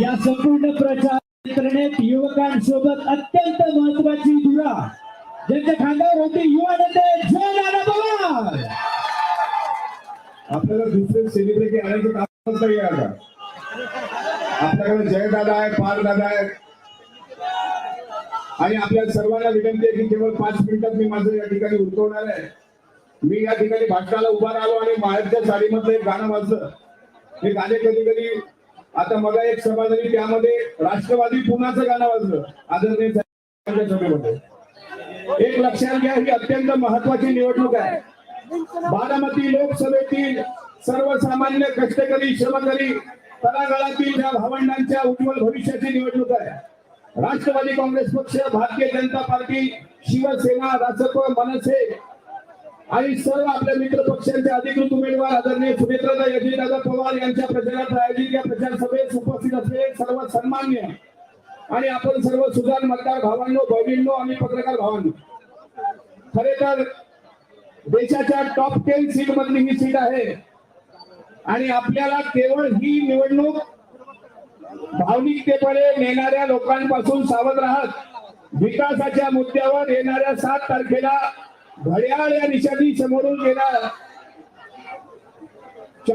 या संपूर्ण प्रचार यंत्रणेत युवकांसोबत अत्यंत महत्वाची धुरा. ज्यांच्या खांद्यावर होती युवा नेते जय नाना पवार. आपल्याला दुसरे सेलिब्रिटी आणायचं काम नाही आता. आपल्याकडे जयदादा आहे पार दादा आहे. आणि आपल्या सर्वांना विनंती आहे की केवळ पाच मिनिटात मी माझं या ठिकाणी उतरवणार आहे. मी या ठिकाणी भाषणाला उभा राहिलो आणि माहेरच्या साडीमधलं एक गाणं वाजलं. हे गाणे कधी कधी आता मगा एक सभा झाली त्यामध्ये राष्ट्रवादी पुण्याचं गाणं वाजलं आदरणीय सभेमध्ये. एक लक्षात घ्या ही अत्यंत महत्वाची निवडणूक आहे. बारामती लोकसभेतील सर्वसामान्य कष्टकरी श्रमकरी तळागाळातील या भावंडांच्या उज्ज्वल भविष्याची निवडणूक आहे राष्ट्रवादी काँग्रेस पक्ष भारतीय जनता पार्टी शिवसेना रासप मनसे आणि सर्व आपल्या मित्र पक्षांचे अधिकृत उमेदवार आदरणीय सुमित्रदा यजीदादा पवार यांच्या प्रचारात आयोजित या प्रचार सभेत उपस्थित असलेले सर्व सन्मान्य आणि आपण सर्व सुजाण मतदार भावांनो बहिणींनो आणि पत्रकार भावांनो खरे तर देशाच्या टॉप टेन सीट मधली ही सीट आहे. आणि आपल्याला केवळ ही निवडणूक भावनिकतेपणे नेणाऱ्या लोकांपासून सावध राहत विकासाच्या मुद्द्यावर येणाऱ्या सात तारखेला घड्याळ या निशाणी समोरून गेला.